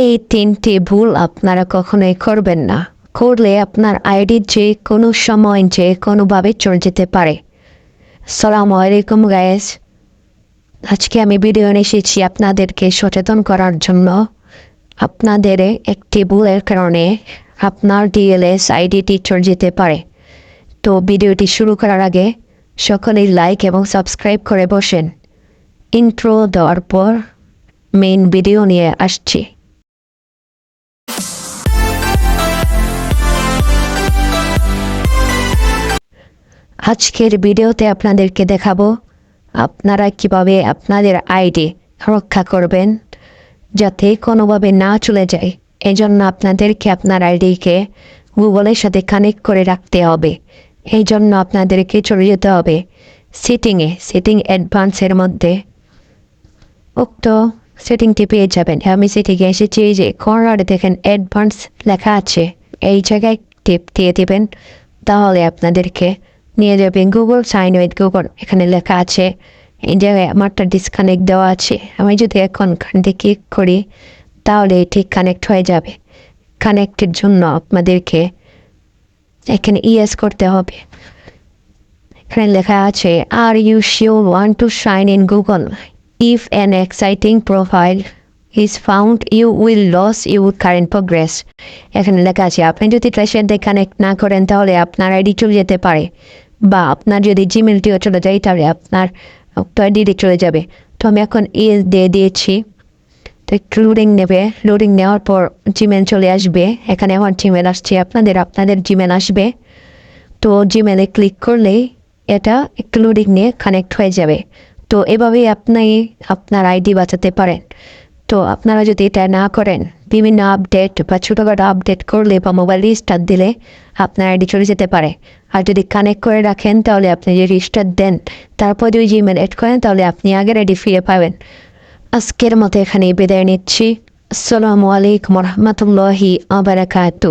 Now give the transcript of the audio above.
এই তিনটি ভুল আপনারা কখনোই করবেন না। করলে আপনার আইডি যে কোনো সময় যে কোনোভাবে চলে যেতে পারে। সালাম আলাইকুম গায়েস আজকে আমি ভিডিও এসেছি আপনাদেরকে সচেতন করার জন্য। আপনাদের একটি ভুলের কারণে আপনার ডিএলএস আইডিটি চলে যেতে পারে। তো ভিডিওটি শুরু করার আগে সকলেই লাইক এবং সাবস্ক্রাইব করে বসেন। ইন্ট্রো দেওয়ার পর মেইন ভিডিও নিয়ে আসছি। আজকের ভিডিওতে আপনাদেরকে দেখাবো, আপনারা কীভাবে আপনাদের আইডি রক্ষা করবেন যাতে কোনোভাবে না চলে যায়। এজন্য আপনাদেরকে আপনার আইডিকে গুগলের সাথে কানেক্ট করে রাখতে হবে। এই জন্য আপনাদেরকে চলে যেতে হবে সেটিংয়ে, সেটিং অ্যাডভান্সের মধ্যে। উক্ত সেটিংটি পেয়ে যাবেন। আমি সেটিংয়ে এসেছি যে কর্নারে দেখেন অ্যাডভান্স লেখা আছে। এই জায়গায় টিপ দিয়ে দেবেন, তাহলে আপনাদেরকে নিয়ে যাবেন। গুগল সাইন উইথ গুগল এখানে লেখা আছে। জায়গায় আমারটা ডিসকানেক্ট দেওয়া আছে। আমি যদি এখন খান ক্লিক করি, তাহলে ঠিক কানেক্ট হয়ে যাবে। কানেক্টের জন্য আপনাদেরকে এখানে ইএস করতে হবে। এখানে লেখা আছে are you sure want to shine in Google if an exciting profile is found you will lose you current progress এখানে লেখা আছে, আপনি যদি দিয়ে কানেক্ট না করেন, তাহলে আপনার আইডি চলে যেতে পারে। বা আপনার যদি জিমেলটিও চলে যায়, তাহলে আপনার আইডিটি চলে যাবে। তো আমি এখন ইএস দিয়ে দিয়েছি। তো একটু লোডিং নেবে। লোডিং নেওয়ার পর জিমেল চলে আসবে। এখানে আমার জিমেল আসছে। আপনাদের আপনাদের জিমেল আসবে। তো জিমেলে ক্লিক করলেই এটা একটু লোডিং নিয়ে কানেক্ট হয়ে যাবে। তো এভাবেই আপনি আপনার আইডি বাঁচাতে পারেন। তো আপনারা যদি এটা না করেন, বিভিন্ন আপডেট বা ছোটোখাটো আপডেট করলে বা মোবাইল রিস্টার্ট দিলে আপনার আইডি চলে যেতে পারে। আর যদি কানেক্ট করে রাখেন, তাহলে আপনি যদি রিস্টার্ট দেন, তারপর যদি জিমেল অ্যাড করেন, তাহলে আপনি আগের আইডি ফিরে পাবেন। আজকের মতো এখানে বিদায় নিচ্ছি। আসসালামু আলাইকুম রহমতুল্লাহি আবরাকাতু